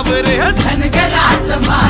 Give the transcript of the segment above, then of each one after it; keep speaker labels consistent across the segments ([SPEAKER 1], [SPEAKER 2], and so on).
[SPEAKER 1] ناظرها
[SPEAKER 2] هنقلع زمان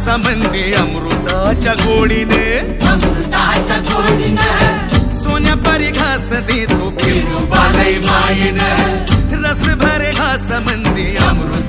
[SPEAKER 2] मासा म्हणजे अमृताच्या गोडीने. सोन्या पारी घास देतो रस भरे घास
[SPEAKER 1] म्हणजे
[SPEAKER 2] अमृत